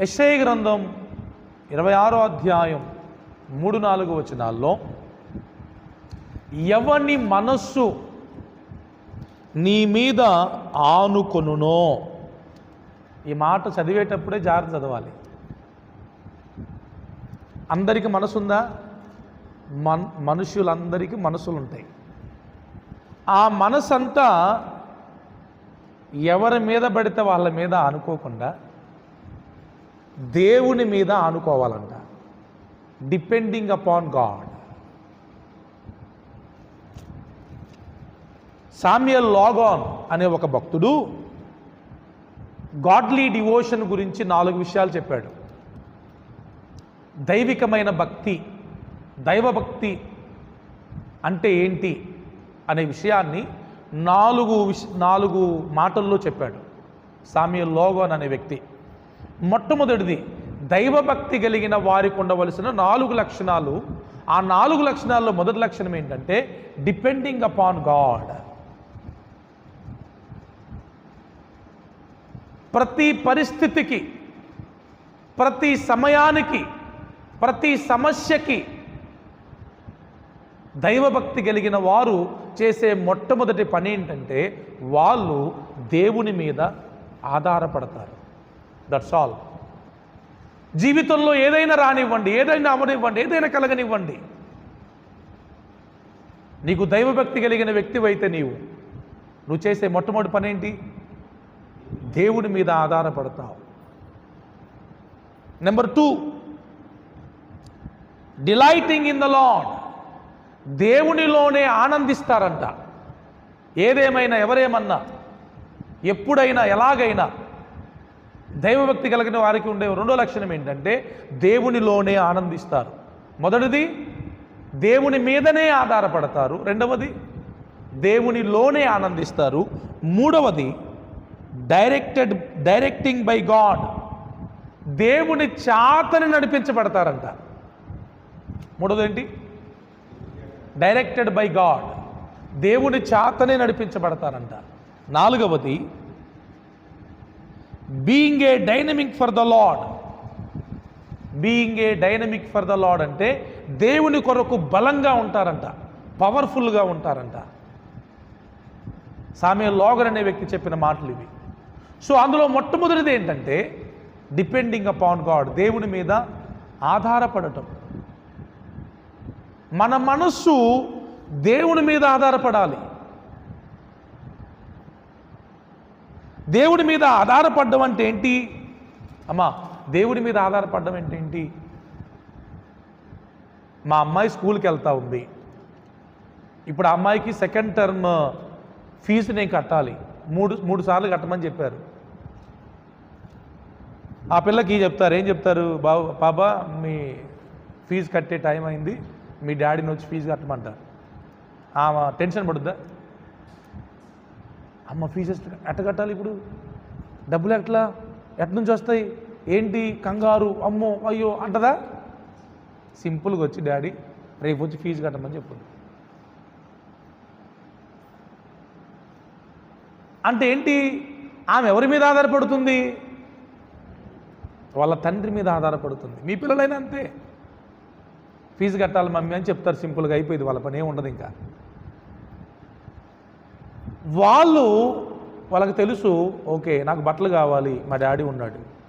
SI గ్రంథం ఇరవై ఆరో అధ్యాయం మూడు నాలుగు వచనాల్లో ఎవని మనస్సు నీ మీద ఆనుకొనునో? ఈ మాట చదివేటప్పుడే జాగ్రత్త చదవాలి. అందరికీ మనసు ఉందా మన్ మనుషులందరికీ మనసులు ఉంటాయి ఆ మనసంతా ఎవరి మీద పడితే వాళ్ళ మీద అనుకోకుండా దేవుని మీద ఆనుకోవాలంట. Depending upon God Samuel Logan అనే ఒక భక్తుడు గాడ్లీ డివోషన్ గురించి నాలుగు విషయాలు చెప్పాడు. దైవికమైన భక్తి దైవభక్తి అంటే ఏంటి అనే విషయాన్ని నాలుగు విష నాలుగు మాటల్లో చెప్పాడు. సామ్యల్ లోగోన్ అనే వ్యక్తి. మొట్టమొదటిది దైవభక్తి కలిగిన వారికి ఉండవలసిన నాలుగు లక్షణాలు. ఆ నాలుగు లక్షణాల్లో మొదటి లక్షణం ఏంటంటే డిపెండింగ్ అపాన్ గాడ్ ప్రతి పరిస్థితికి ప్రతి సమయానికి ప్రతి సమస్యకి దైవభక్తి కలిగిన వారు చేసే మొట్టమొదటి పని ఏంటంటే వాళ్ళు దేవుని మీద ఆధారపడతారు. దట్స్ ఆల్ జీవితంలో ఏదైనా రానివ్వండి ఏదైనా అవనివ్వండి ఏదైనా కలగనివ్వండి. నీకు దైవభక్తి కలిగిన వ్యక్తివైతే నీవు. నువ్వు చేసే మొట్టమొదటి పని ఏంటి మీద ఆధారపడతావు. Number two delighting in the lord దేవునిలోనే ఆనందిస్తారంట. ఏదేమైనా ఎవరేమన్నా ఎప్పుడైనా ఎలాగైనా దైవభక్తి కలిగిన వారికి ఉండే రెండో లక్షణం ఏంటంటే దేవునిలోనే ఆనందిస్తారు. మొదటిది దేవుని మీదనే ఆధారపడతారు. రెండవది దేవునిలోనే ఆనందిస్తారు. మూడవది డైరెక్టెడ్ డైరెక్టింగ్ బై గాడ్ దేవుని చాతని నడిపించబడతారంట. మూడవది ఏంటి డైరెక్టెడ్ బై గాడ్ దేవుని చాతనే నడిపించబడతారంట. నాలుగవది being a dynamic for the lord being a dynamic for the lord అంటే దేవుని కొరకు బలంగా ఉంటారంట పవర్ఫుల్గా ఉంటారంట. సామె లోగర్ అనే వ్యక్తి చెప్పిన మాటలు ఇవి. సో అందులో మొట్టమొదటిది ఏంటంటే డిపెండింగ్ అపాన్ గాడ్ దేవుని మీద ఆధారపడటం. మన మనస్సు దేవుని మీద ఆధారపడాలి. దేవుడి మీద ఆధారపడడం అంటే ఏంటి? అమ్మా దేవుడి మీద ఆధారపడడం అంటే ఏంటి? మా అమ్మాయి స్కూల్కి వెళ్తా ఉంది. ఇప్పుడు ఆ అమ్మాయికి సెకండ్ టర్మ్ ఫీజు నేను కట్టాలి. మూడు మూడు సార్లు కట్టమని చెప్పారు. ఆ పిల్లకి చెప్తారు? ఏం చెప్తారు? బాబు బాబా మీ ఫీజు కట్టే టైం అయింది. మీ డాడీని వచ్చి ఫీజు కట్టమంటారు. ఆమె టెన్షన్ పడుద్దా? అమ్మ ఫీజు ఎట్ట- కట్టాలి ఇప్పుడు? డబ్బులు ఎట్లా? ఎట్ నుంచి వస్తాయి? ఏంటి? కంగారు అమ్మో అయ్యో అంటదా? సింపుల్గా వచ్చి డాడీ రేపు వచ్చి ఫీజు కట్టమని చెప్పు అంటే ఏంటి? ఆమె ఎవరి మీద ఆధారపడుతుంది? వాళ్ళ తండ్రి మీద ఆధారపడుతుంది. మీ పిల్లలైనా అంతే. ఫీజు కట్టాలి మమ్మీ అని చెప్తారు సింపుల్గా అయిపోయింది వాళ్ళ పని ఏమి ఉండదు ఇంకా. వాళ్ళు వాళ్ళకి తెలుసు ఓకే నాకు బట్టలు కావాలి మా డాడీ ఉన్నాడు.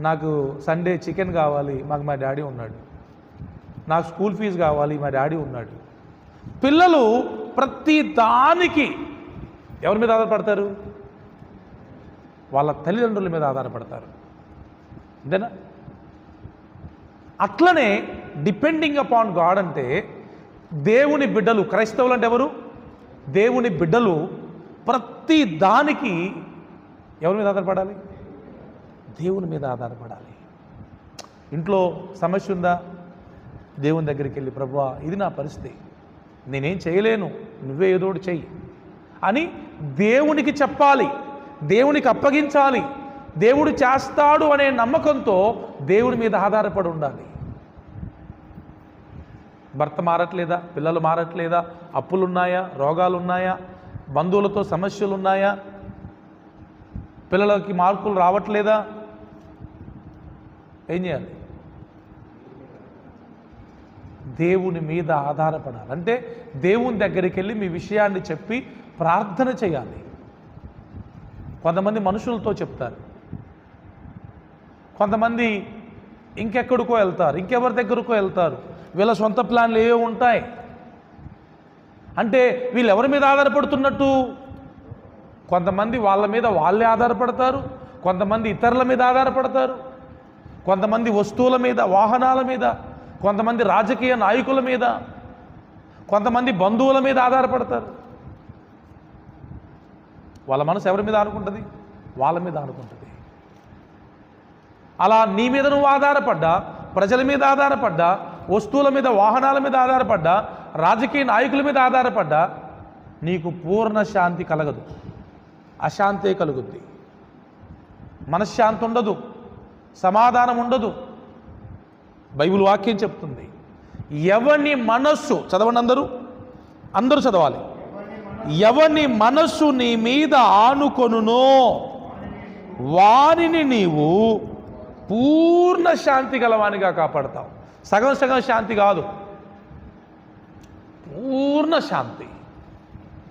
నాకు సండే చికెన్ కావాలి మాకు మా డాడీ ఉన్నాడు. నాకు స్కూల్ ఫీజు కావాలి మా డాడీ ఉన్నాడు. పిల్లలు ప్రతి దానికి ఎవరి మీద ఆధారపడతారు? వాళ్ళ తల్లిదండ్రుల మీద ఆధారపడతారు. అంతేనా? అట్లనే డిపెండింగ్ అపాన్ గాడ్ అంటే దేవుని బిడ్డలు క్రైస్తవులు అంటే ఎవరు? దేవుని బిడ్డలు ప్రతి దానికి ఎవరి మీద ఆధారపడాలి? దేవుని మీద ఆధారపడాలి. ఇంట్లో సమస్య ఉందా? దేవుని దగ్గరికి వెళ్ళి ప్రభువా ఇది నా పరిస్థితి. నేనేం చేయలేను. నువ్వే ఏదోడు చెయ్యి. అని దేవునికి చెప్పాలి. దేవునికి అప్పగించాలి. దేవుడు చేస్తాడు అనే నమ్మకంతో దేవుడి మీద ఆధారపడి ఉండాలి. భర్త మారట్లేదా? పిల్లలు మారట్లేదా? అప్పులున్నాయా? రోగాలు ఉన్నాయా బంధువులతో సమస్యలు ఉన్నాయా పిల్లలకి మార్కులు రావట్లేదా? ఏం చేయాలి? దేవుని మీద ఆధారపడాలి. అంటే దేవుని దగ్గరికి వెళ్ళి మీ విషయాన్ని చెప్పి ప్రార్థన చేయాలి. కొంతమంది మనుషులతో చెప్తారు. కొంతమంది ఇంకెక్కడికో వెళ్తారు. ఇంకెవరి దగ్గరకో వెళ్తారు. వీళ్ళ సొంత ప్లాన్లు ఏవో ఉంటాయి? అంటే వీళ్ళు ఎవరి మీద ఆధారపడుతున్నట్టు? కొంతమంది వాళ్ళ మీద వాళ్ళే ఆధారపడతారు కొంతమంది ఇతరుల మీద ఆధారపడతారు కొంతమంది వస్తువుల మీద వాహనాల మీద కొంతమంది రాజకీయ నాయకుల మీద కొంతమంది బంధువుల మీద ఆధారపడతారు. వాళ్ళ మనసు ఎవరి మీద ఆనుకుంటుంది? వాళ్ళ మీద ఆనుకుంటుంది. అలా నీ మీద నువ్వు ఆధారపడ్డా ప్రజల మీద ఆధారపడ్డా వస్తువుల మీద వాహనాల మీద ఆధారపడ్డా రాజకీయ నాయకుల మీద ఆధారపడ్డా నీకు పూర్ణ శాంతి కలగదు. అశాంతే కలుగుద్ది. మనశ్శాంతి ఉండదు. సమాధానం ఉండదు. బైబిల్ వాక్యం చెప్తుంది. ఎవని మనస్సు చదవండి అందరూ అందరూ చదవాలి. ఎవని మనస్సు నీ మీద ఆనుకొనునో వారిని నీవు పూర్ణ శాంతి గలవానిగా కాపాడతావు. సగం సగం శాంతి కాదు. పూర్ణ శాంతి.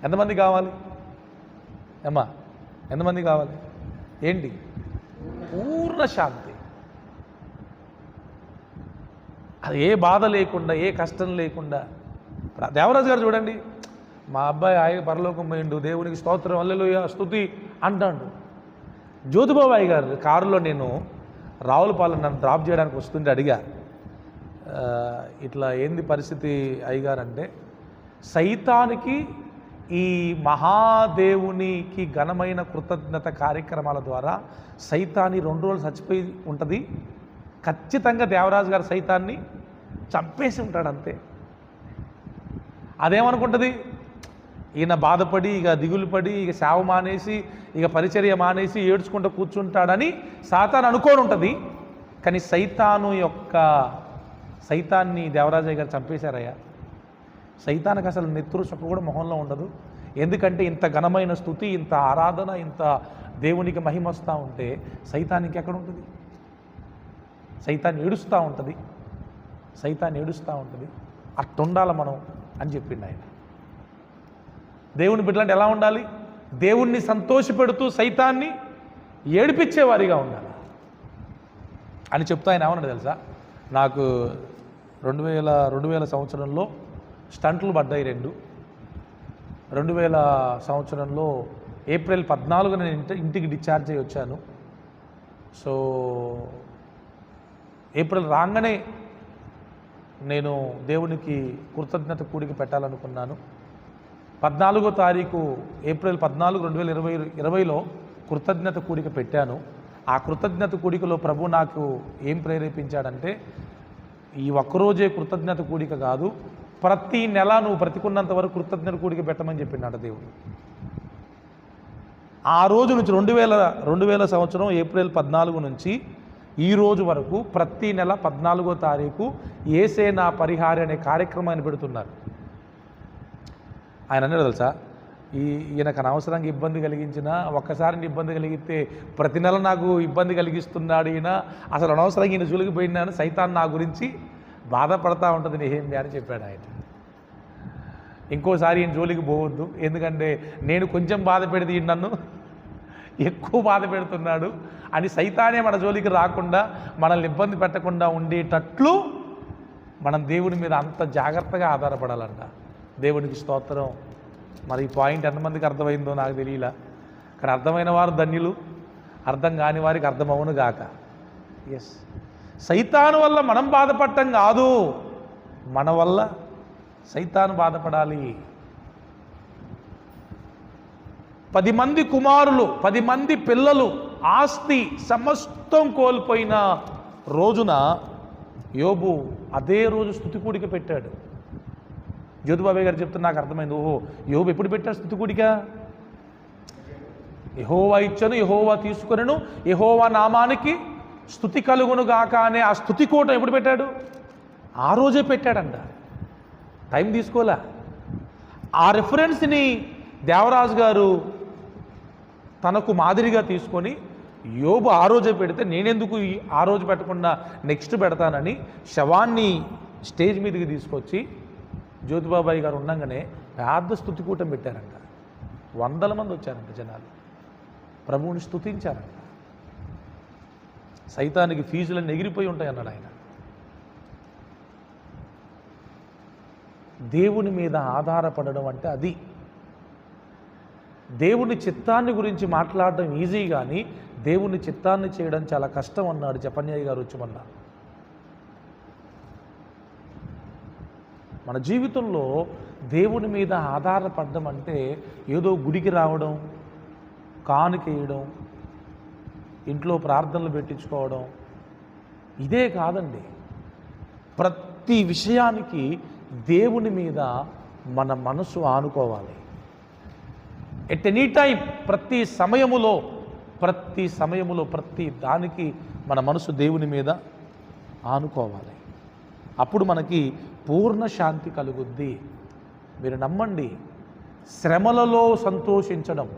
ఎంతమంది కావాలి? అమ్మా ఎంతమంది కావాలి? ఏంటి? పూర్ణ శాంతి. అది ఏ బాధ లేకుండా ఏ కష్టం లేకుండా. దేవరాజు గారు చూడండి. మా అబ్బాయి ఆయన పరలోకం పోయిండు దేవునికి స్తోత్రం అల్లెలుయ స్తుతి అంటాడు. జ్యోతిబాబాయి గారు కారులో నేను రావులపాలెం నన్ను డ్రాప్ చేయడానికి వస్తుంటే అడిగా ఇట్లా ఏంది పరిస్థితి అయ్యారంటే సైతానికి ఈ మహాదేవునికి ఘనమైన కృతజ్ఞత కార్యక్రమాల ద్వారా సైతాన్ని రెండు రోజులు చచ్చిపోయి ఉంటుంది. ఖచ్చితంగా దేవరాజు గారు సైతాన్ని చంపేసి ఉంటాడు అంతే. అదేమనుకుంటుంది? ఈయన బాధపడి ఇక దిగులు పడి ఇక సేవ మానేసి ఇక పరిచర్య మానేసి ఏడ్చుకుంటూ కూర్చుంటాడని సాతాన్ అనుకోని ఉంటుంది కానీ సైతాను యొక్క సైతాన్ని దేవరాజయ్య గారు చంపేశారయ్యా. సైతానికి అసలు నెత్తురు కూడా మొహంలో ఉండదు. ఎందుకంటే ఇంత ఘనమైన స్థుతి ఇంత ఆరాధన ఇంత దేవునికి మహిమ వస్తూ ఉంటే సైతానికి ఎక్కడ ఉంటుంది? సైతాన్ని ఏడుస్తూ ఉంటుంది. సైతాన్ని ఏడుస్తూ ఉంటుంది. అట్టుండాల మనం అని చెప్పిండు ఆయన. దేవుని బిడ్డలంటే ఎలా ఉండాలి? దేవుణ్ణి సంతోషపెడుతూ సైతాన్ని ఏడిపించేవారిగా ఉండాలి. అని చెప్తా ఆయన ఏమన్నాడు తెలుసా? నాకు రెండు వేల రెండు వేల సంవత్సరంలో స్టంట్లు పడ్డాయి రెండు. రెండు వేల సంవత్సరంలో ఏప్రిల్ పద్నాలుగు నేను ఇంటి ఇంటికి డిశ్చార్జ్ అయ్యి వచ్చాను. సో ఏప్రిల్ రాగానే నేను దేవునికి కృతజ్ఞత కూడిక పెట్టాలనుకున్నాను. పద్నాలుగో తారీఖు ఏప్రిల్ పద్నాలుగు రెండు వేల ఇరవై ఇరవైలో కృతజ్ఞత కూడిక పెట్టాను. ఆ కృతజ్ఞత కూడికలో ప్రభు నాకు ఏం ప్రేరేపించాడంటే ఈ ఒక్కరోజే కృతజ్ఞత కూడిక కాదు ప్రతి నెల నువ్వు బ్రతికున్నంత వరకు కృతజ్ఞత కూడిక పెట్టమని చెప్పినాడు దేవుడు. ఆ రోజు నుంచి రెండు వేల రెండు వేల సంవత్సరం ఏప్రిల్ పద్నాలుగు నుంచి ఈ రోజు వరకు ప్రతి నెల పద్నాలుగో తారీఖు ఏసే నా పరిహారి అనే కార్యక్రమాన్ని పెడుతున్నారు. ఆయన అన్నాడు తెలుసా? ఈ ఈయనకు అనవసరంగా ఇబ్బంది కలిగించిన ఒక్కసారి ఇబ్బంది కలిగితే ప్రతి నెల నాకు ఇబ్బంది కలిగిస్తున్నాడు ఈయన. అసలు అనవసరంగా ఈయన జూలికి పోయినాను సైతాన్ నా గురించి బాధపడతా ఉంటుంది నేహేమి అని చెప్పాడు ఆయన. ఇంకోసారి ఈయన జోలికి పోవద్దు. ఎందుకంటే నేను కొంచెం బాధ పెడితే ఈయన నన్ను ఎక్కువ బాధ పెడుతున్నాడు అని సైతానే మన జోలికి రాకుండా మనల్ని ఇబ్బంది పెట్టకుండా ఉండేటట్లు మనం దేవుని మీద అంత జాగ్రత్తగా ఆధారపడాలంట. దేవునికి స్తోత్రం. మరి ఈ పాయింట్ ఎంతమందికి అర్థమైందో నాకు తెలియలా. కానీ అర్థమైన వారు ధన్యులు అర్థం కాని వారికి అర్థమవును గాక. ఎస్ సైతాను వల్ల మనం బాధపడటం కాదు. మన వల్ల సైతాను బాధపడాలి. పది మంది కుమారులు పది మంది పిల్లలు ఆస్తి సమస్తం కోల్పోయిన రోజున యోబు అదే రోజు స్థుతికూడిక పెట్టాడు. జ్యోతిబాబాయ్ గారు చెప్తున్న నాకు అర్థమైంది. ఓహో యోబు ఎప్పుడు పెట్టాడు స్థుతి కూడిక? యహోవా ఇచ్చను యహోవా తీసుకొనను యహోవా నామానికి స్థుతి కలుగును గాక అనే ఆ స్థుతి కూటం ఎప్పుడు పెట్టాడు? ఆ రోజే పెట్టాడంట. టైం తీసుకోలే. ఆ రెఫరెన్స్ని దేవరాజు గారు తనకు మాదిరిగా తీసుకొని యోబు ఆ రోజే పెడితే నేనెందుకు ఆ రోజు పెట్టకుండా నెక్స్ట్ పెడతానని శవాన్ని స్టేజ్ మీదకి తీసుకొచ్చి జ్యోతిబాబాయి గారు ఉండగానే పెద్ద స్థుతికూటం పెట్టారంట. వందల మంది వచ్చారంట జనాలు. ప్రభువుని స్థుతించారంట సైతానికి ఫీజులన్నీ ఎగిరిపోయి ఉంటాయి అన్నాడు ఆయన. దేవుని మీద ఆధారపడడం అంటే అది. దేవుని చిత్తాన్ని గురించి మాట్లాడడం ఈజీ కానీ దేవుని చిత్తాన్ని చేయడం చాలా కష్టం అన్నాడు జపన్యాయి గారు వచ్చి మన జీవితంలో దేవుని మీద ఆధారపడడం అంటే ఏదో గుడికి రావడం కానుకేయడం ఇంట్లో ప్రార్థనలు పెట్టించుకోవడం. ఇదే కాదండి. ప్రతి విషయానికి దేవుని మీద మన మనసు ఆనుకోవాలి. ఎట్ ఎనీ టైం ప్రతి సమయములో ప్రతి సమయములో ప్రతి దానికి మన మనసు దేవుని మీద ఆనుకోవాలి. అప్పుడు మనకి పూర్ణ శాంతి కలుగుద్ది. మీరు నమ్మండి శ్రమలలో సంతోషించడం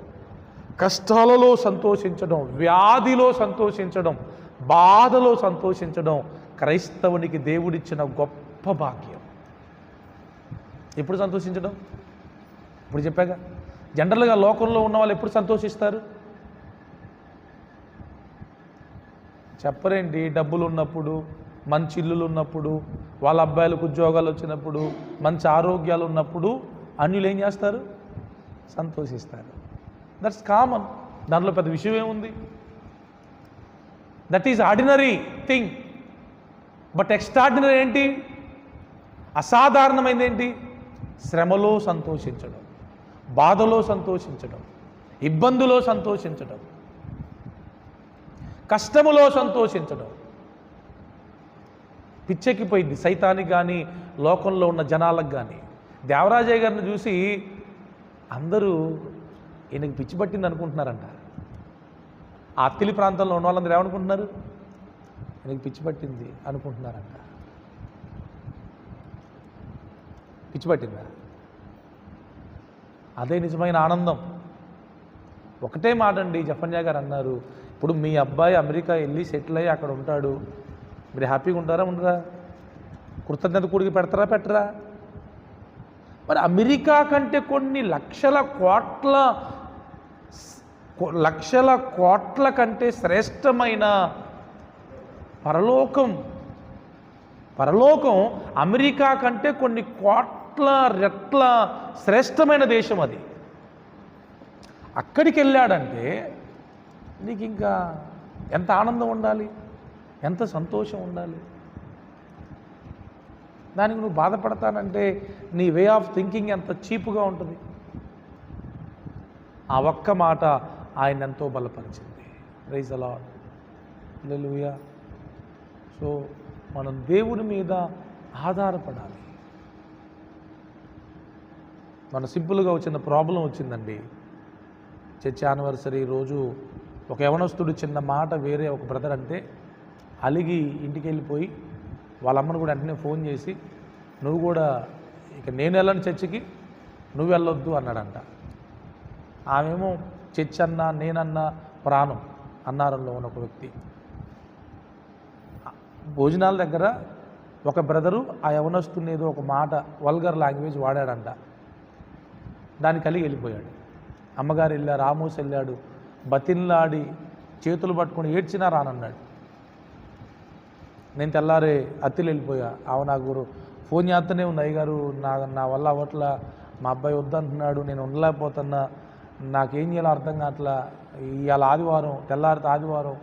కష్టాలలో సంతోషించడం వ్యాధిలో సంతోషించడం బాధలో సంతోషించడం క్రైస్తవునికి దేవుడిచ్చిన గొప్ప భాగ్యం. ఎప్పుడు సంతోషించడం? ఇప్పుడు చెప్పాక జనరల్గా లోకంలో ఉన్న వాళ్ళు ఎప్పుడు సంతోషిస్తారు? చెప్పరేంటి డబ్బులు ఉన్నప్పుడు మంచి ఇల్లులు ఉన్నప్పుడు వాళ్ళ అబ్బాయిలకు ఉద్యోగాలు వచ్చినప్పుడు మంచి ఆరోగ్యాలు ఉన్నప్పుడు అన్యులు ఏం చేస్తారు? సంతోషిస్తారు. దట్స్ కామన్ దాంట్లో పెద్ద విషయం ఏముంది? That is ordinary thing but extraordinary ఏంటి? అసాధారణమైనది ఏంటి? శ్రమలో సంతోషించడం బాధలో సంతోషించడం ఇబ్బందులో సంతోషించడం కష్టములో సంతోషించడం. పిచ్చెక్కిపోయింది. సైతానికి కానీ లోకంలో ఉన్న జనాలకు కానీ దేవరాజయ్య గారిని చూసి అందరూ ఈయనకి పిచ్చి పట్టింది అనుకుంటున్నారంట. ఆ అత్తిలి ప్రాంతంలో ఉన్న వాళ్ళందరూ ఏమనుకుంటున్నారు? ఈయనకి పిచ్చి పట్టింది అనుకుంటున్నారంట. పిచ్చి పట్టిందా? అదే నిజమైన ఆనందం. ఒకటే మాట అండి జఫన్యా గారు అన్నారు. ఇప్పుడు మీ అబ్బాయి అమెరికా వెళ్ళి సెటిల్ అయ్యి అక్కడ ఉంటాడు. మీరు హ్యాపీగా ఉంటారా ఉండరా? కృతజ్ఞత కూడికి పెడతారా పెట్టరా? మరి అమెరికా కంటే కొన్ని లక్షల కోట్ల లక్షల కోట్ల కంటే శ్రేష్టమైన పరలోకం పరలోకం అమెరికా కంటే కొన్ని కోట్ల రెట్ల శ్రేష్టమైన దేశం అది. అక్కడికి వెళ్ళాడంటే నీకు ఇంకా ఎంత ఆనందం ఉండాలి? ఎంత సంతోషం ఉండాలి? దానికి నువ్వు బాధపడతానంటే నీ వే ఆఫ్ థింకింగ్ ఎంత చీపుగా ఉంటుంది? ఆ ఒక్క మాట ఆయన ఎంతో బలపరిచింది. రైజ్ అలాడ్ లూయా సో మనం దేవుని మీద ఆధారపడాలి. మన సింపుల్గా వచ్చిన ప్రాబ్లం వచ్చిందండి. చర్చ్ యానివర్సరీ రోజు ఒక యవనస్తుడు చిన్న మాట వేరే ఒక బ్రదర్ అంటే అలిగి ఇంటికి వెళ్ళిపోయి వాళ్ళ అమ్మను కూడా వెంటనే ఫోన్ చేసి నువ్వు కూడా ఇక నేను వెళ్ళను చర్చికి నువ్వు వెళ్ళొద్దు అన్నాడంట. ఆమెమో చర్చ్ అన్నా నేనన్నా ప్రాణం అన్నారంలో ఉన్న ఒక వ్యక్తి. భోజనాల దగ్గర ఒక బ్రదరు ఆ యవనస్తుని ఏదో ఒక మాట వల్గర్ లాంగ్వేజ్ వాడాడంట. దాన్ని కలిగి వెళ్ళిపోయాడు. అమ్మగారు వెళ్ళారు రామోస్ వెళ్ళాడు బతిన్లాడి చేతులు పట్టుకొని ఏడ్చినా రానన్నాడు. నేను తెల్లారి అత్తిలు వెళ్ళిపోయా. ఆవ నాకు ఫోన్ చేస్తూనే ఉంది అయ్యగారు నా నా వల్ల అవట్ల మా అబ్బాయి వద్దంటున్నాడు నేను ఉండలేకపోతున్నా నాకేం చేయాలో అర్థం కావట్లా ఇవాళ ఆదివారం తెల్లారితే ఆదివారం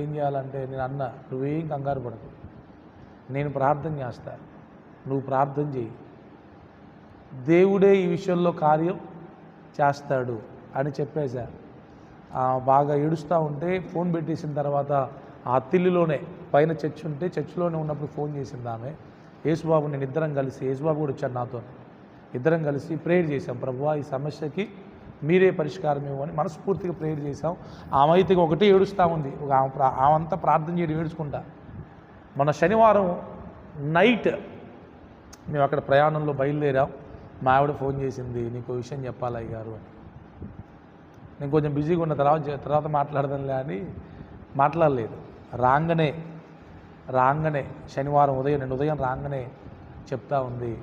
ఏం చేయాలంటే నేను అన్న నువ్వేం కంగారు పడకు నేను ప్రార్థన చేస్తా నువ్వు ప్రార్థన చేయి దేవుడే ఈ విషయంలో కార్యం చేస్తాడు అని చెప్పేశా. బాగా ఏడుస్తూ ఉంటే ఫోన్ పెట్టేసిన తర్వాత ఆ తిల్లిలోనే పైన చర్చ్ ఉంటే చర్చిలోనే ఉన్నప్పుడు ఫోన్ చేసింది ఆమె. యేసుబాబు నేను ఇద్దరం కలిసి యేసుబాబు కూడా వచ్చాను నాతో. ఇద్దరం కలిసి ప్రేయర్ చేశాం. ప్రభు ఈ సమస్యకి మీరే పరిష్కారం ఇవ్వని మనస్ఫూర్తిగా ప్రేయర్ చేశాం. ఆమె అయితే ఒకటే ఏడుస్తూ ఉంది. ఒక ఆమె ఆమె ప్రార్థన చేయడం ఏడుచుకుంటా. మన శనివారం నైట్ మేము అక్కడ ప్రయాణంలో బయలుదేరాం. మా ఆవిడ ఫోన్ చేసింది నీకు విషయం చెప్పాలి గారు? అని. నేను కొంచెం బిజీగా ఉన్న తర్వాత తర్వాత మాట్లాడదాంలే అని మాట్లాడలేదు. రాగానే రాగానే శనివారం ఉదయం నేను ఉదయం రాగానే చెప్తా ఉంది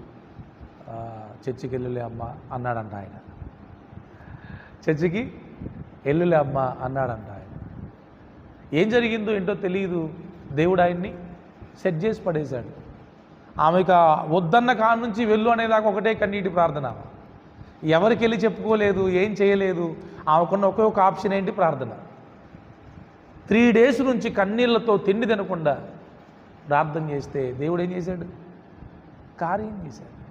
చర్చికి వెళ్ళులే అమ్మ అన్నాడంట ఆయన. చర్చికి వెళ్ళులే అమ్మ అన్నాడంట ఆయన. ఏం జరిగిందో ఏంటో తెలియదు దేవుడు ఆయన్ని సెట్ చేసి పడేశాడు. ఆమెకు వద్దన్న కాడ నుంచి వెళ్ళు అనేదాకా ఒకటే కన్నీటి ప్రార్థన. ఎవరికి వెళ్ళి చెప్పుకోలేదు ఏం చేయలేదు ఆమెకున్న ఒకే ఒక ఆప్షన్ ఏంటి? ప్రార్థన. త్రీ డేస్ నుంచి కన్నీళ్ళతో తిండి తినకుండా ప్రార్థన చేస్తే దేవుడు ఏం చేశాడు? కార్యం చేశాడు.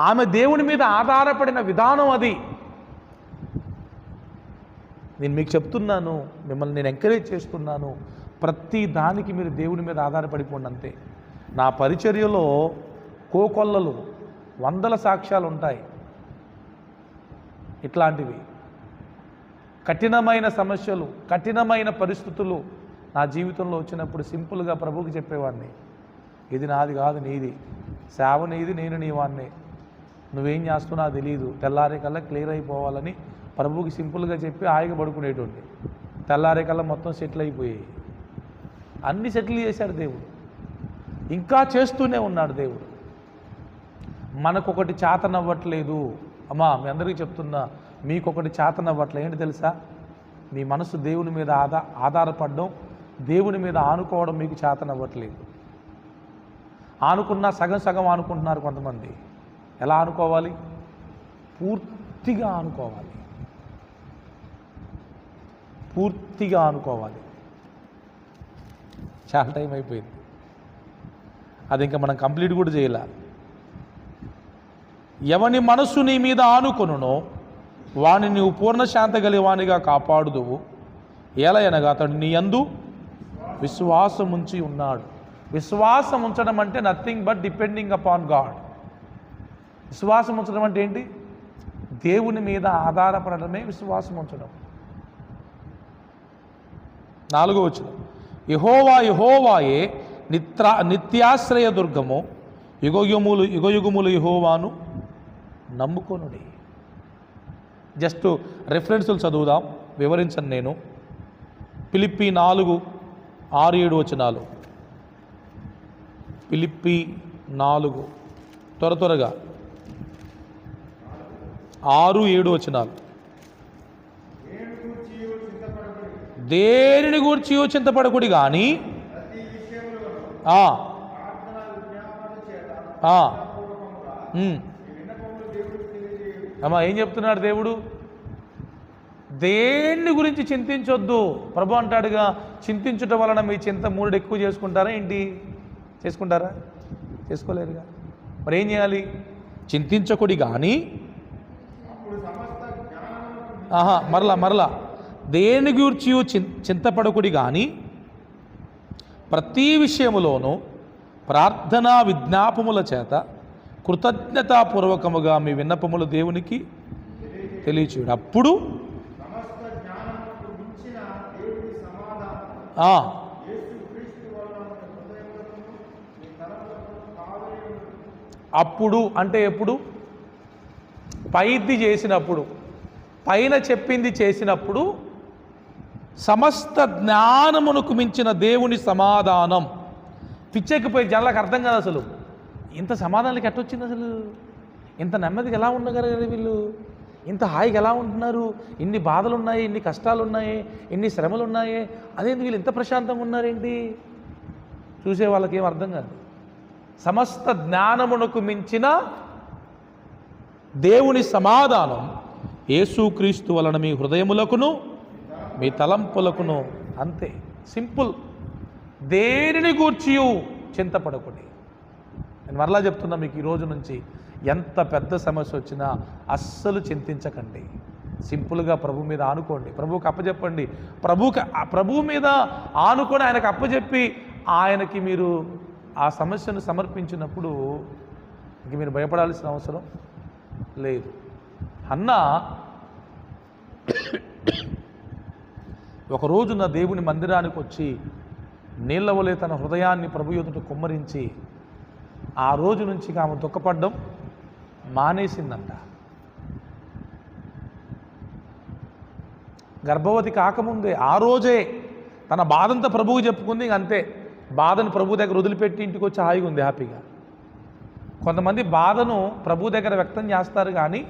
ఆమె దేవుని మీద ఆధారపడిన విధానం అది. నేను మీకు చెప్తున్నాను మిమ్మల్ని నేను ఎంకరేజ్ చేస్తున్నాను ప్రతి దానికి మీరు దేవుని మీద ఆధారపడిపోండి అంతే. నా పరిచర్యలో కోకొల్లలు వందల సాక్ష్యాలు ఉంటాయి. ఇట్లాంటివి. కఠినమైన సమస్యలు కఠినమైన పరిస్థితులు నా జీవితంలో వచ్చినప్పుడు సింపుల్గా ప్రభువుకి చెప్పేవాడిని. ఇది నాది కాదు నీది. సేవ నీది నేను నీ నువ్వేం చేస్తున్నా తెలియదు తెల్లారే కల్లా క్లియర్ అయిపోవాలని ప్రభువుకి సింపుల్గా చెప్పి హాయిగా పడుకునేటువంటి తెల్లారే కల్లా మొత్తం సెటిల్ అయిపోయాయి. అన్ని సెటిల్ చేశాడు దేవుడు. ఇంకా చేస్తూనే ఉన్నాడు దేవుడు. మనకొకటి చేతనవ్వట్లేదు అమ్మా మీ అందరికీ చెప్తున్నా మీకొకటి చేతనవ్వట్లేదు ఏంటి తెలుసా? మీ మనసు దేవుని మీద ఆధార ఆధారపడడం దేవుని మీద ఆనుకోవడం మీకు చేతనవ్వట్లేదు. ఆనుకున్నా సగం సగం ఆనుకుంటున్నారు కొంతమంది. ఎలా ఆనుకోవాలి? పూర్తిగా ఆనుకోవాలి. పూర్తిగా ఆనుకోవాలి. చాలా టైం అయిపోయింది. అది ఇంకా మనం కంప్లీట్ కూడా చేయాల. ఎవని మనస్సు నీ మీద ఆనుకొనునో వాని నీవు పూర్ణ శాంత గలివానిగా కాపాడుదువు. అనగా అతడు నీ అందు విశ్వాసం ఉంచి ఉన్నాడు. విశ్వాసం ఉంచడం అంటే nothing but depending upon God విశ్వాసం ఉంచడం అంటే ఏంటి? దేవుని మీద ఆధారపడమే విశ్వాసం ఉంచడం నాలుగో వచ్చిన యహోవా యహోవాయే నిత్ర నిత్యాశ్రయ దుర్గము యుగయుములు యుగయుగములు యహోవాను నమ్ముకొనుడి. జస్ట్ రెఫరెన్సులు చదువుదాం వివరించను నేను. పిలిపి నాలుగు ఆరు ఏడు వచనాలు. పిలిప్పి నాలుగు. త్వర త్వరగా. ఆరు ఏడు వచనాలు. దేనిని గూర్చి చింతపడకుడి కానీ అమ్మా ఏం చెప్తున్నాడు దేవుడు? దేన్ని గురించి చింతించొద్దు? ప్రభు అంటాడుగా చింతించుట వలన మీ చింత మూడు ఎక్కువ చేసుకుంటారా ఏంటి? చేసుకుంటారా? చేసుకోలేరుగా. మరి ఏం చేయాలి? చింతించకుడి కానీ ఆహా మరలా మరలా. దేని గూర్చి చిం చింతపడకుడి కానీ ప్రతి విషయములోనూ ప్రార్థనా విజ్ఞాపముల చేత కృతజ్ఞతాపూర్వకముగా మీ విన్నపములు దేవునికి తెలియచేయడు. అప్పుడు ఆ, అప్పుడు అంటే ఎప్పుడు? పైది చేసినప్పుడు. పైన చెప్పింది చేసినప్పుడు సమస్త జ్ఞానమునకు మించిన దేవుని సమాధానం. పిచ్చెక్కిపోయి జనాలకు అర్థం కాదు అసలు. ఇంత సమాధానానికి ఎట్టొచ్చింది అసలు? ఇంత నెమ్మదికి ఎలా ఉండగలగారు వీళ్ళు? ఇంత హాయిగా ఎలా ఉంటున్నారు? ఇన్ని బాధలు ఉన్నాయి ఇన్ని కష్టాలు ఉన్నాయి ఇన్ని శ్రమలు ఉన్నాయి అదేంటి వీళ్ళు ఇంత ప్రశాంతంగా ఉన్నారేంటి? చూసే వాళ్ళకి ఏం అర్థం కాదు. సమస్త జ్ఞానమునకు మించిన దేవుని సమాధానం యేసుక్రీస్తు వలన మీ హృదయములకును మీ తలంపులకును అంతే. సింపుల్. దేనిని గూర్చి చింతపడకుడి. నేను మరలా చెప్తున్నా మీకు ఈ రోజు నుంచి. ఎంత పెద్ద సమస్య వచ్చినా అస్సలు చింతించకండి. సింపుల్గా ప్రభు మీద ఆనుకోండి. ప్రభువుకి అప్పచెప్పండి ప్రభుకి ఆ ప్రభువు మీద ఆనుకొని ఆయనకు అప్పచెప్పి ఆయనకి మీరు ఆ సమస్యను సమర్పించినప్పుడు ఇంక మీరు భయపడాల్సిన అవసరం లేదు. అన్న ఒక రోజున దేవుని మందిరానికి వచ్చి నీళ్ళవలే తన హృదయాన్ని ప్రభు ఎదుట కుమ్మరించి ఆ రోజు నుంచి ఆమె దుఃఖపడ్డం మానేసిందంట. గర్భవతి కాకముందే ఆ రోజే తన బాధంతా ప్రభువు చెప్పుకుంది ఇంక అంతే. బాధను ప్రభు దగ్గర వదిలిపెట్టి ఇంటికి వచ్చి హాయిగా ఉంది హ్యాపీగా. కొంతమంది బాధను ప్రభు దగ్గర వ్యక్తం చేస్తారు కానీ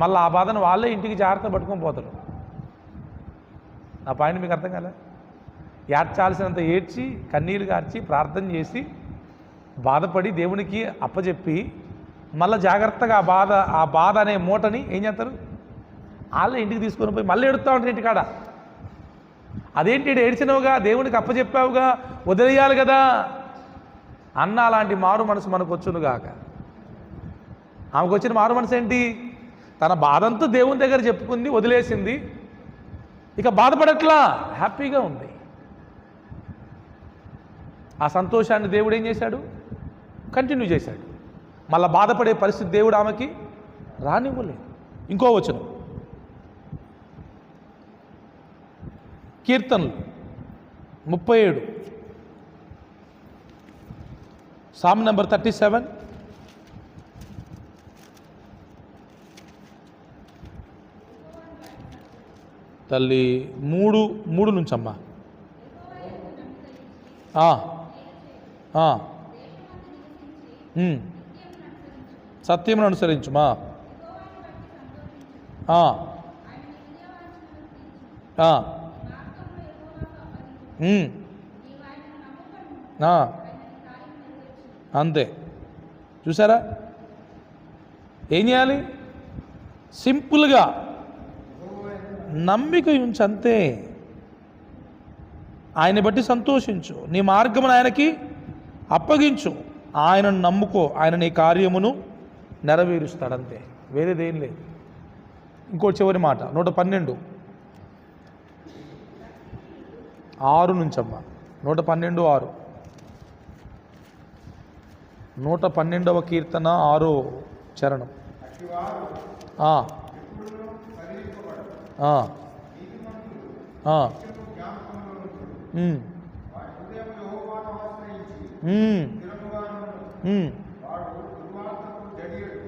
మళ్ళీ ఆ బాధను వాళ్ళే ఇంటికి జాగ్రత్త పట్టుకొని పోతారు. నా పాయింట్ మీకు అర్థం కదా ఏడ్చాల్సినంత ఏడ్చి కన్నీరు గార్చి ప్రార్థన చేసి బాధపడి దేవునికి అప్పచెప్పి మళ్ళీ జాగ్రత్తగా ఆ బాధ ఆ బాధ అనే మూటని ఏం చేస్తారు? వాళ్ళే ఇంటికి తీసుకొని పోయి మళ్ళీ ఎడుతూ ఉంటారు ఇంటికాడ. అదేంటి ఏడ్చినవుగా? దేవునికి అప్పచెప్పావుగా? వదిలేయాలి కదా. అన్న అలాంటి మారు మనసు మనకు వచ్చునుగాక ఆమెకు వచ్చిన మారు మనసు ఏంటి? తన బాధంతా దేవుని దగ్గర చెప్పుకుంది వదిలేసింది. ఇక బాధపడట్లా? హ్యాపీగా ఉంది. ఆ సంతోషాన్ని దేవుడు ఏం చేశాడు? కంటిన్యూ చేశాడు. మళ్ళా బాధపడే పరిస్థితి దేవుడు ఆమెకి రానివ్వలేదు. ఇంకో వచనం. కీర్తనలు ముప్పై ఏడు. సామ్ నెంబర్ థర్టీ సెవెన్ తల్లి మూడు మూడు నుంచమ్మా. ఆ. సత్యమును అనుసరించుమా? అంతే. చూసారా? ఏం చేయాలి? సింపుల్గా నమ్మిక ఉంచు అంతే ఆయన బట్టి సంతోషించు. నీ మార్గమును ఆయనకి అప్పగించు. ఆయనను నమ్ముకో. ఆయన నీ కార్యమును నెరవేరుస్తాడంతే. వేరేదేం లేదు. ఇంకో చివరి మాట నూట పన్నెండు. ఆరు నుంచమ్మా. నూట పన్నెండు ఆరు. నూట పన్నెండవ కీర్తన ఆరో చరణం. ఆ. ఆ.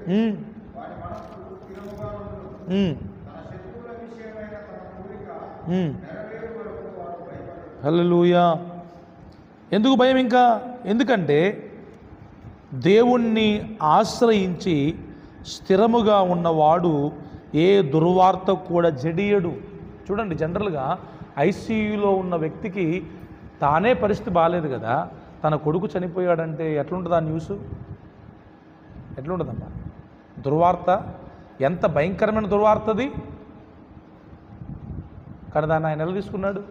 ఉమ్. ఎందుకు భయం ఇంకా? ఎందుకంటే దేవుణ్ణి ఆశ్రయించి స్థిరముగా ఉన్నవాడు ఏ దుర్వార్త కూడా జడియడు. చూడండి జనరల్గా ఐసీయూలో ఉన్న వ్యక్తికి తానే పరిస్థితి బాగాలేదు కదా. తన కొడుకు చనిపోయాడంటే ఎట్లుంటుంది ఆ న్యూస్? ఎట్లుంటుందమ్మా? దుర్వార్త? ఎంత భయంకరమైన దుర్వార్తది? కానీ దాన్ని ఆయన ఎలా తీసుకున్నాడు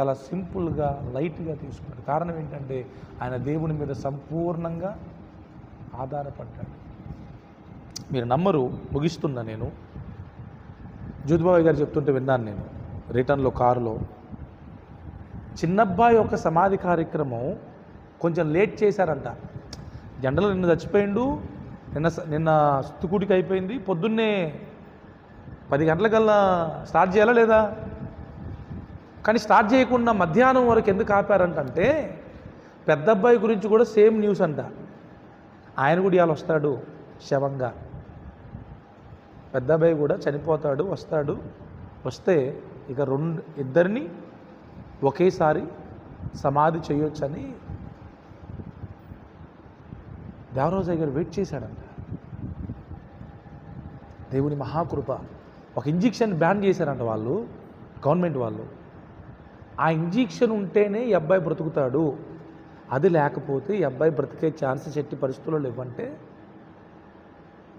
చాలా సింపుల్గా లైట్గా తీసుకున్నాడు. కారణం ఏంటంటే ఆయన దేవుని మీద సంపూర్ణంగా ఆధారపడ్డాడు. మీరు నమ్మరు ముగిస్తున్నా నేను. జ్యోతిబాబు గారు చెప్తుంటే విన్నాను నేను రిటర్న్లో కారులో. చిన్నబ్బాయి యొక్క సమాధి కార్యక్రమం కొంచెం లేట్ చేశారంట. జనరల్ నిన్న చచ్చిపోయిండు నిన్న స- నిన్న స్థుకుడికి అయిపోయింది. పొద్దున్నే పది గంటలకల్లా స్టార్ట్ చేయాలా లేదా? కానీ స్టార్ట్ చేయకుండా మధ్యాహ్నం వరకు ఎందుకు ఆపారంటే పెద్ద అబ్బాయి గురించి కూడా సేమ్ న్యూస్ అంట. ఆయన కూడా ఇవాళ వస్తాడు శవంగా. పెద్ద అబ్బాయి కూడా చనిపోతాడు వస్తాడు. వస్తే ఇక రెండు ఇద్దరిని ఒకేసారి సమాధి చేయొచ్చని దేవరాజు గారు వెయిట్ చేశాడంట. దేవుని మహాకృప. ఒక ఇంజెక్షన్ బ్యాన్ చేశారంట వాళ్ళు గవర్నమెంట్ వాళ్ళు. ఆ ఇంజెక్షన్ ఉంటేనే ఈ అబ్బాయి బ్రతుకుతాడు. అది లేకపోతే ఈ అబ్బాయి బ్రతికే ఛాన్సెస్ ఎట్టి పరిస్థితుల్లో లేవంటే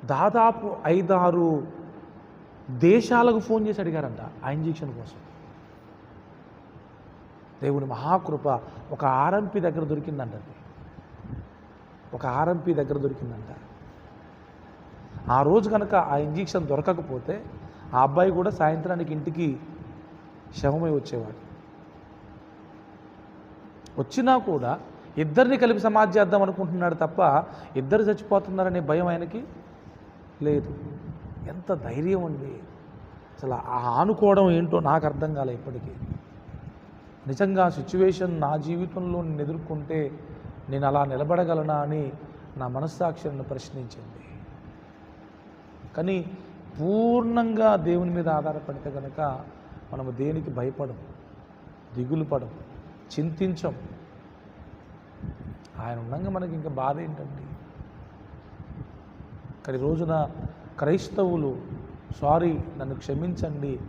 దాదాపు ఐదారు దేశాలకు ఫోన్ చేసి అడిగారంట ఆ ఇంజెక్షన్ కోసం. దేవుని మహాకృప. ఒక ఆర్ఎంపీ దగ్గర దొరికిందంట ఒక ఆర్ఎంపీ దగ్గర దొరికిందంట. ఆ రోజు కనుక ఆ ఇంజెక్షన్ దొరకకపోతే ఆ అబ్బాయి కూడా సాయంత్రానికి ఇంటికి శవమై వచ్చేవాడు. వచ్చినా కూడా ఇద్దరిని కలిపి సమాధి చేద్దాం అనుకుంటున్నాడు తప్ప ఇద్దరు చచ్చిపోతున్నారనే భయం ఆయనకి లేదు. ఎంత ధైర్యం ఉంది అసలు ఆ ఆనుకోవడం ఏంటో నాకు అర్థం కాలే ఇప్పటికీ. నిజంగా సిచ్యువేషన్ నా జీవితంలో నేను ఎదుర్కొంటే నేను అలా నిలబడగలనా అని నా మనస్సాక్షిని ప్రశ్నించింది. కానీ పూర్ణంగా దేవుని మీద ఆధారపడితే కనుక మనము దేనికి భయపడం దిగులు పడం చింతించం ఆయన ఉండగా మనకి ఇంకా బాధ ఏంటండి? కానీ రోజున క్రైస్తవులు సారీ నన్ను క్షమించండి.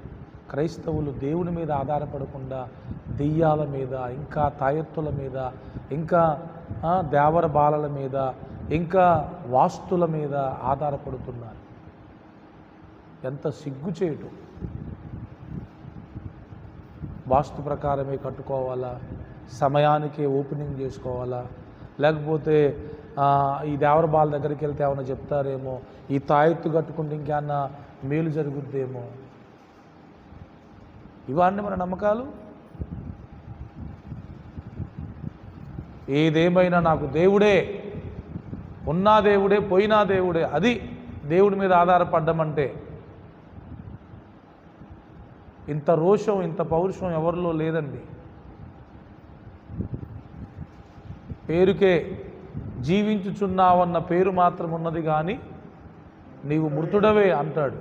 క్రైస్తవులు దేవుని మీద ఆధారపడకుండా దెయ్యాల మీద ఇంకా తాయెత్తుల మీద ఇంకా దేవర బాలల మీద ఇంకా వాస్తుల మీద ఆధారపడుతున్నారు. ఎంత సిగ్గు చేయటం. వాస్తు ప్రకారమే కట్టుకోవాలా? సమయానికే ఓపెనింగ్ చేసుకోవాలా? లేకపోతే ఈ దేవర బాల దగ్గరికి వెళ్తే ఏమైనా చెప్తారేమో? ఈ తాయెత్తు కట్టుకుంటే ఇంకేమన్నా మేలు జరుగుద్దేమో? ఇవన్నీ మన నమ్మకాలు? ఏదేమైనా నాకు దేవుడే ఉన్నా దేవుడే పోయినా దేవుడే అది దేవుడి మీద ఆధారపడ్డమంటే ఇంత రోషం ఇంత పౌరుషం ఎవరిలో లేదండి. పేరుకే జీవించుచున్నావన్న పేరు మాత్రం ఉన్నది కానీ నీవు మృతుడవే అంటాడు.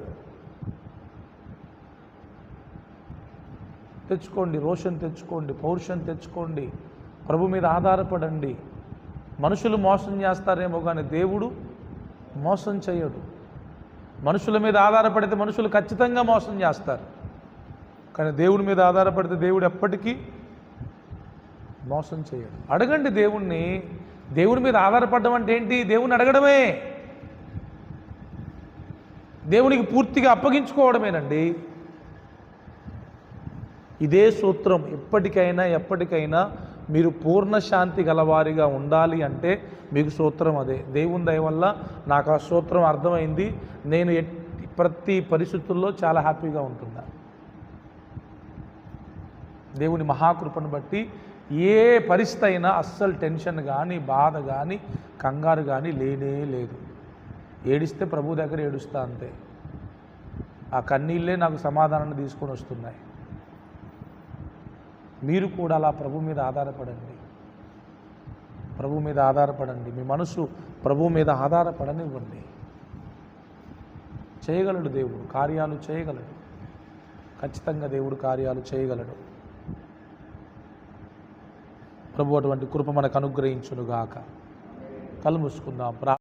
తెచ్చుకోండి రోషన్ తెచ్చుకోండి పౌరుషం తెచ్చుకోండి. ప్రభు మీద ఆధారపడండి. మనుషులు మోసం చేస్తారేమో కానీ దేవుడు మోసం చేయడు. మనుషుల మీద ఆధారపడితే మనుషులు ఖచ్చితంగా మోసం చేస్తారు. కానీ దేవుడి మీద ఆధారపడితే దేవుడు ఎప్పటికీ మోసం చేయడు. అడగండి దేవుణ్ణి దేవుడి మీద ఆధారపడడం అంటే ఏంటి? దేవుని అడగడమే. దేవునికి పూర్తిగా అప్పగించుకోవడమేనండి. ఇదే సూత్రం ఎప్పటికైనా ఎప్పటికైనా మీరు పూర్ణ శాంతి గలవారిగా ఉండాలి అంటే మీకు సూత్రం అదే. దేవుని దయ వల్ల నాకు ఆ సూత్రం అర్థమైంది. నేను ప్రతి పరిస్థితుల్లో చాలా హ్యాపీగా ఉంటున్నా. దేవుని మహాకృపను బట్టి ఏ పరిస్థితి అయినా అస్సలు టెన్షన్ కానీ బాధ కానీ కంగారు కానీ లేనే లేదు. ఏడిస్తే ప్రభు దగ్గర ఏడుస్తా అంతే. ఆ కన్నీళ్ళే నాకు సమాధానాన్ని తీసుకొని వస్తున్నాయి. మీరు కూడా అలా ప్రభు మీద ఆధారపడండి. ప్రభు మీద ఆధారపడండి. మీ మనసు ప్రభు మీద ఆధారపడనివ్వండి. చేయగలడు దేవుడు కార్యాలు చేయగలడు. ఖచ్చితంగా దేవుడు కార్యాలు చేయగలడు. ప్రభు అటువంటి కృప మనకు అనుగ్రహించునుగాక. కళ్ళు మూసుకుందాం ప్రా